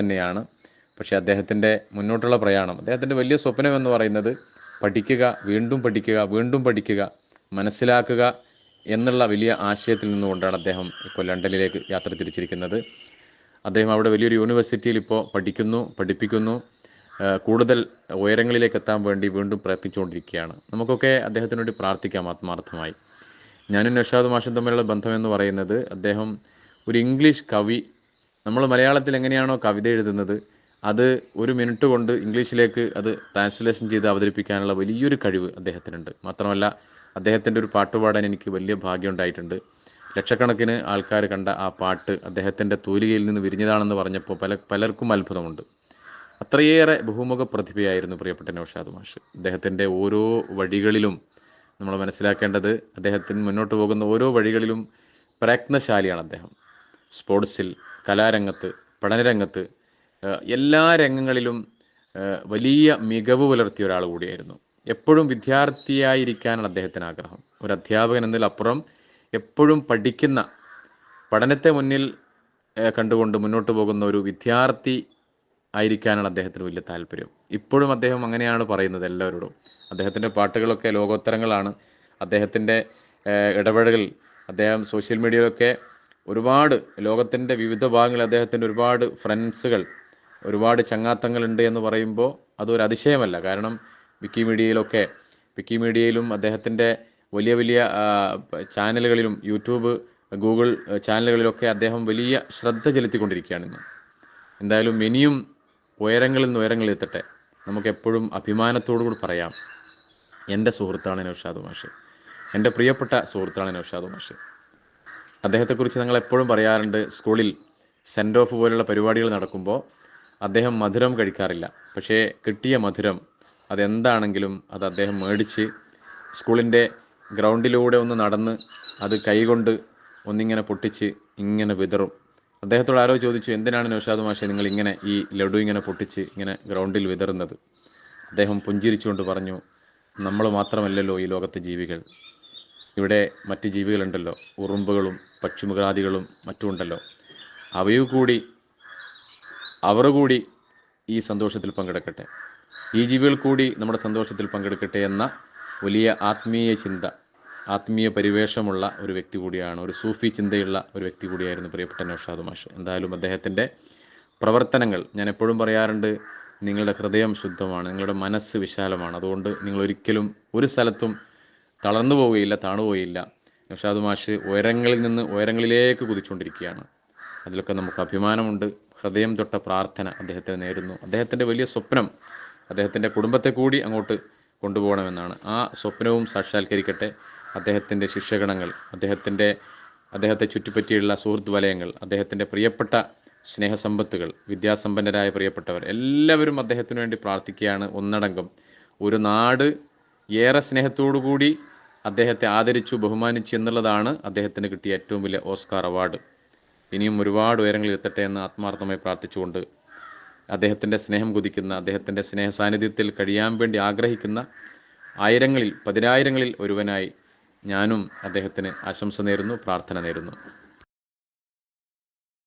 തന്നെയാണ്. പക്ഷേ അദ്ദേഹത്തിന്റെ മുന്നോട്ടുള്ള പ്രയാണം അദ്ദേഹത്തിന്റെ വലിയ സ്വപ്നം എന്ന് പറയുന്നത് പഠിക്കുക വീണ്ടും പഠിക്കുക വീണ്ടും പഠിക്കുക മനസ്സിലാക്കുക എന്നുള്ള വലിയ ആശയത്തിൽ നിന്നുകൊണ്ടാണ് അദ്ദേഹം ഇപ്പോൾ ലണ്ടനിലേക്ക് യാത്ര തിരിച്ചിരിക്കുന്നത്. അദ്ദേഹം അവിടെ വലിയൊരു യൂണിവേഴ്സിറ്റിയിൽ ഇപ്പോൾ പഠിക്കുന്നു പഠിപ്പിക്കുന്നു. കൂടുതൽ ഉയരങ്ങളിലേക്ക് എത്താൻ വേണ്ടി വീണ്ടും പ്രയത്നിച്ചുകൊണ്ടിരിക്കുകയാണ്. നമുക്കൊക്കെ അദ്ദേഹത്തിന് വേണ്ടി പ്രാർത്ഥിക്കാം ആത്മാർത്ഥമായി. ഞാനും നഷാദ് മാഷും തമ്മിലുള്ള ബന്ധം എന്ന് പറയുന്നത് അദ്ദേഹം ഒരു ഇംഗ്ലീഷ് കവി നമ്മൾ മലയാളത്തിൽ എങ്ങനെയാണോ കവിത എഴുതുന്നത് അത് ഒരു മിനിറ്റ് കൊണ്ട് ഇംഗ്ലീഷിലേക്ക് അത് ട്രാൻസ്ലേഷൻ ചെയ്ത് അവതരിപ്പിക്കാനുള്ള വലിയൊരു കഴിവ് അദ്ദേഹത്തിനുണ്ട്. മാത്രമല്ല അദ്ദേഹത്തിന്റെ ഒരു പാട്ട് പാടാൻ എനിക്ക് വലിയ ഭാഗ്യം ഉണ്ടായിട്ടുണ്ട്. ലക്ഷക്കണക്കിന് ആൾക്കാർ കണ്ട ആ പാട്ട് അദ്ദേഹത്തിന്റെ തൂലികയിൽ നിന്ന് വിരിഞ്ഞതാണെന്ന് പറഞ്ഞപ്പോൾ പല പലർക്കും അത്ഭുതമുണ്ട്. അത്രയേറെ ബഹുമുഖ പ്രതിഭയായിരുന്നു പ്രിയപ്പെട്ട നൌഷാദ് മാഷ്. അദ്ദേഹത്തിന്റെ ഓരോ വഴികളിലും നമ്മൾ മനസ്സിലാക്കേണ്ടത് അദ്ദേഹത്തിന് മുന്നോട്ട് പോകുന്ന ഓരോ വഴികളിലും പ്രയത്നശാലിയാണ് അദ്ദേഹം. സ്പോർട്സിൽ കലാരംഗത്ത് പഠനരംഗത്ത് എല്ലാ രംഗങ്ങളിലും വലിയ മികവ് പുലർത്തിയ ഒരാൾ കൂടിയായിരുന്നു. എപ്പോഴും വിദ്യാർത്ഥിയായിരിക്കാനാണ് അദ്ദേഹത്തിന് ആഗ്രഹം. ഒരു അധ്യാപകൻ എന്നതിലപ്പുറം എപ്പോഴും പഠിക്കുന്ന പഠനത്തെ മുന്നിൽ കണ്ടുകൊണ്ട് മുന്നോട്ട് പോകുന്ന ഒരു വിദ്യാർത്ഥി ആയിരിക്കാനാണ് അദ്ദേഹത്തിന് വലിയ താല്പര്യം. ഇപ്പോഴും അദ്ദേഹം അങ്ങനെയാണ് പറയുന്നത് എല്ലാവരോടും. അദ്ദേഹത്തിന്റെ പാട്ടുകളൊക്കെ ലോകോത്തരങ്ങളാണ്. അദ്ദേഹത്തിന്റെ ഇടപെടലുകൾ അദ്ദേഹം സോഷ്യൽ മീഡിയയിലൊക്കെ ഒരുപാട് ലോകത്തിന്റെ വിവിധ ഭാഗങ്ങളിൽ അദ്ദേഹത്തിന്റെ ഒരുപാട് ഫ്രണ്ട്സുകൾ ഒരുപാട് ചങ്ങാത്തങ്ങളുണ്ട് എന്ന് പറയുമ്പോൾ അതൊരു അതിശയമല്ല. കാരണം വിക്കിമീഡിയയിലൊക്കെ വിക്കിമീഡിയയിലും അദ്ദേഹത്തിന്റെ വലിയ വലിയ ചാനലുകളിലും യൂട്യൂബ് ഗൂഗിൾ ചാനലുകളിലൊക്കെ അദ്ദേഹം വലിയ ശ്രദ്ധ ചെലുത്തിക്കൊണ്ടിരിക്കുകയാണ് ഇന്ന്. എന്തായാലും ഇനിയും ഉയരങ്ങളിൽ നിന്ന് ഉയരങ്ങളിൽ എത്തട്ടെ. നമുക്കെപ്പോഴും അഭിമാനത്തോടു കൂടി പറയാം. എന്റെ സുഹൃത്താണ് നൗഷാദ് മാഷ്. എന്റെ പ്രിയപ്പെട്ട സുഹൃത്താണ് നൗഷാദ് മാഷ്. അദ്ദേഹത്തെക്കുറിച്ച് ഞങ്ങൾ എപ്പോഴും പറയാറുണ്ട് സ്കൂളിൽ സെൻഡ് ഓഫ് പോലുള്ള പരിപാടികൾ നടക്കുമ്പോൾ അദ്ദേഹം മധുരം കഴിക്കാറില്ല. പക്ഷേ കിട്ടിയ മധുരം അതെന്താണെങ്കിലും അത് അദ്ദേഹം മേടിച്ച് സ്കൂളിന്റെ ഗ്രൗണ്ടിലൂടെ ഒന്ന് നടന്ന് അത് കൈകൊണ്ട് ഒന്നിങ്ങനെ പൊട്ടിച്ച് ഇങ്ങനെ വിതറും. അദ്ദേഹത്തോട് ആരോ ചോദിച്ചു എന്തിനാണ് നൗഷാദ് മാഷെ നിങ്ങൾ ഇങ്ങനെ ഈ ലഡു ഇങ്ങനെ പൊട്ടിച്ച് ഇങ്ങനെ ഗ്രൗണ്ടിൽ വിതറുന്നത്? അദ്ദേഹം പുഞ്ചിരിച്ചുകൊണ്ട് പറഞ്ഞു നമ്മൾ മാത്രമല്ലല്ലോ ഈ ലോകത്തെ ജീവികൾ. ഇവിടെ മറ്റ് ജീവികളുണ്ടല്ലോ. ഉറുമ്പുകളും പക്ഷിമൃഗാദികളും മറ്റും ഉണ്ടല്ലോ അവയു കൂടി അവർ കൂടി ഈ സന്തോഷത്തിൽ പങ്കെടുക്കട്ടെ. ഈ ജീവികൾ കൂടി നമ്മുടെ സന്തോഷത്തിൽ പങ്കെടുക്കട്ടെ എന്ന വലിയ ആത്മീയ ചിന്ത ആത്മീയ പരിവേഷമുള്ള ഒരു വ്യക്തി കൂടിയാണ് ഒരു സൂഫി ചിന്തയുള്ള ഒരു വ്യക്തി കൂടിയായിരുന്നു പ്രിയപ്പെട്ട നൌഷാദ് മാഷ്. എന്തായാലും അദ്ദേഹത്തിന്റെ പ്രവർത്തനങ്ങൾ ഞാൻ എപ്പോഴും പറയാറുണ്ട് നിങ്ങളുടെ ഹൃദയം ശുദ്ധമാണ് നിങ്ങളുടെ മനസ്സ് വിശാലമാണ്. അതുകൊണ്ട് നിങ്ങൾ ഒരിക്കലും ഒരു സ്ഥലത്തും തളർന്നു പോവുകയില്ല താണുപോയില്ല നൗഷാദ് മാഷ് ഉയരങ്ങളിൽ നിന്ന് ഉയരങ്ങളിലേക്ക് കുതിച്ചുകൊണ്ടിരിക്കുകയാണ്. അതിലൊക്കെ നമുക്ക് അഭിമാനമുണ്ട്. ഹൃദയം തൊട്ട പ്രാർത്ഥന അദ്ദേഹത്തിന് നേരുന്നു. അദ്ദേഹത്തിന്റെ വലിയ സ്വപ്നം അദ്ദേഹത്തിന്റെ കുടുംബത്തെ കൂടി അങ്ങോട്ട് കൊണ്ടുപോകണമെന്നാണ്. ആ സ്വപ്നവും സാക്ഷാത്കരിക്കട്ടെ അദ്ദേഹത്തിന്റെ ശിഷ്യഗണങ്ങൾ അദ്ദേഹത്തിന്റെ അദ്ദേഹത്തെ ചുറ്റിപ്പറ്റിയുള്ള സുഹൃത്ത് വലയങ്ങൾ അദ്ദേഹത്തിന്റെ പ്രിയപ്പെട്ട സ്നേഹസമ്പത്തുകൾ വിദ്യാസമ്പന്നരായ പ്രിയപ്പെട്ടവർ എല്ലാവരും അദ്ദേഹത്തിന് വേണ്ടി പ്രാർത്ഥിക്കുകയാണ് ഒന്നടങ്കം. ഒരു നാട് ഏറെ സ്നേഹത്തോടു കൂടി അദ്ദേഹത്തെ ആദരിച്ചു ബഹുമാനിച്ചു എന്നുള്ളതാണ് അദ്ദേഹത്തിന് കിട്ടിയ ഏറ്റവും വലിയ ഓസ്കാർ അവാർഡ്. ഇനിയും ഒരുപാട് ഉയരങ്ങളിൽ എത്തട്ടെ എന്ന് ആത്മാർത്ഥമായി പ്രാർത്ഥിച്ചുകൊണ്ട് അദ്ദേഹത്തിന്റെ സ്നേഹം കുതിക്കുന്ന അദ്ദേഹത്തിന്റെ സ്നേഹ സാന്നിധ്യത്തിൽ കഴിയാൻ വേണ്ടി ആഗ്രഹിക്കുന്ന ആയിരങ്ങളിൽ പതിനായിരങ്ങളിൽ ഒരുവനായി ഞാനും അദ്ദേഹത്തിന് ആശംസ നേരുന്നു പ്രാർത്ഥന നേരുന്നു.